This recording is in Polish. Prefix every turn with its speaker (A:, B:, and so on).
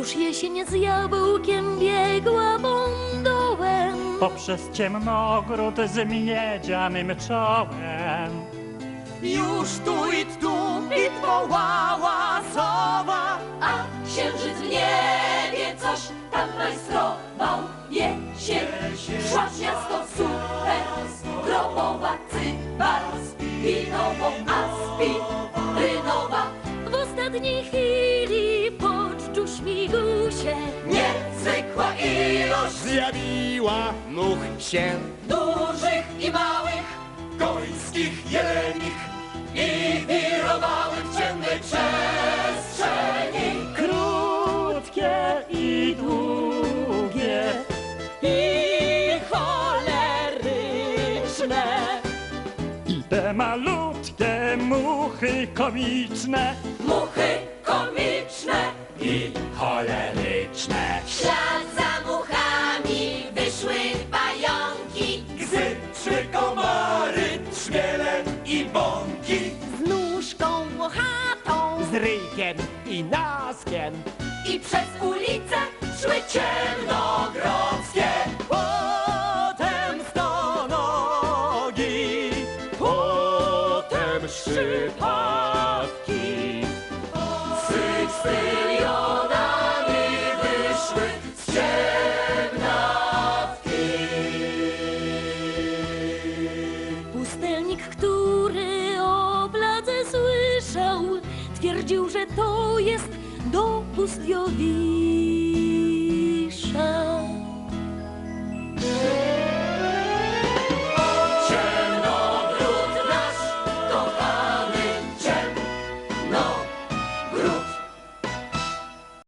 A: Już jesień z jabłkiem biegła bondołem.
B: Poprzez ciemnogród z miedzianym czołem.
C: Już tu i tu i wołała sowa.
A: A księżyc w niebie coś tam majstrował. Jesień szła w miasto super, grobowa cybar, winowo aspirynowa. W ostatniej chwili śmigusie
C: Niezwykła ilość zjawiła much się
A: dużych i małych
C: końskich, jelenich i wirowały w ciemnej przestrzeni.
B: Krótkie i długie.
C: I choleryczne.
B: I te malutkie muchy komiczne.
A: muchy
D: Z
C: ryjkiem i naskiem.
A: I przez ulicę szły
C: Ciemnogrodzkie. Potem stonogi. Potem szypawki. Sykstylionami wyszły z ciemnawki.
A: Pustelnik, który Twierdził, że to jest dopust Jowisza.